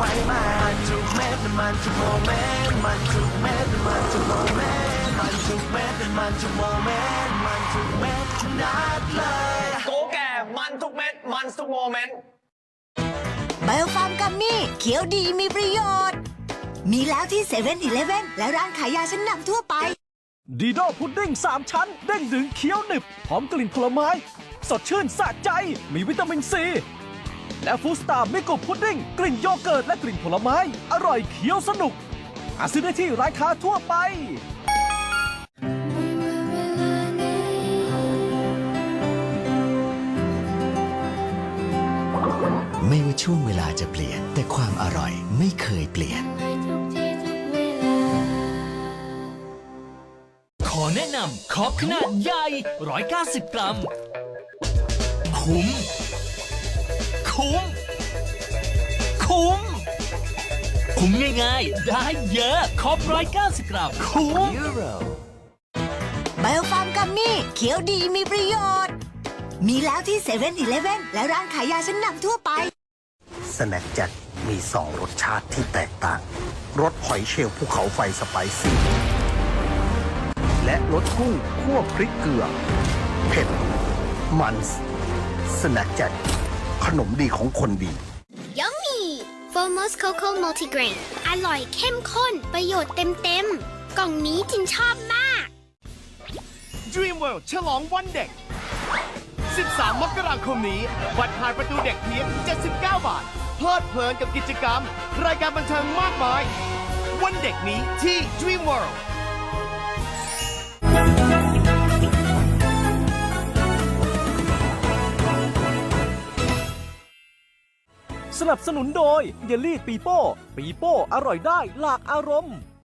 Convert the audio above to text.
มันทุกโมเมนต์มันทุกเม็ดมันทุกโมเมนต์มันทุกเม็ดมันทุกโมเมนต์มันทุกเม็ดนัดเลยโกแก่มันทุกเม็ดมันทุกโมเมนต์ไบโอฟาร์มกัมมี่เขียวดีมีประโยชน์ มีแล้วที่เซเว่นอีเลฟเว่นและร้านขายยาชั้นนำทั่วไปดีโดพุดดิ้ง3ชั้น เด้งดึงเคี้ยวหนึบหอมกลิ่นผลไม้ สดชื่นสะใจมีวิตามินซี และฟูสตาร์มิกรุบพุดดิ้งกลิ่นโยเกิร์ตและกลิ่นผลไม้ อร่อยเคี้ยวสนุกหาซื้อได้ที่ร้านค้าทั่วไป ไม่ว่าช่วงเวลาจะเปลี่ยน แต่ความอร่อยไม่เคยเปลี่ยน ขอแนะนำครอบขนาดใหญ่ 190 กรัม คุ้ม คุ้ม คุ้ม คุ้มง่ายๆ ได้เยอะ ครบ190กรัมคุ้ม ไบโอฟาร์มกัมมี่เขียวดีมีประโยชน์ มีแล้วที่เซเว่นอีเลฟเว่นและร้านขายยาชั้นนำทั่วไป สแน็คแจ็คมีสองรสชาติที่แตกต่าง รสหอยเชลล์ภูเขาไฟสไปซี่ และรสกุ้งคั่วพริกเกลือ เผ็ด มันสแน็คแจ็ค ขนมดีของคนดี Yummy! Fomos Cocoa Multigrain อร่อยเข้มข้น ประโยชน์เต็มๆ กล่องนี้จินชอบมาก Dream World ฉลองวันเด็ก 13 มกราคมนี้ บัตรผ่านประตูเด็กเพียง 79 บาท เพลิดเพลินกับกิจกรรม รายการบันเทิงมากมาย วันเด็กนี้ที่ Dream World สนับสนุนโดยเยลลี่ปีโป้ ปีโป้อร่อยได้หลากอารมณ์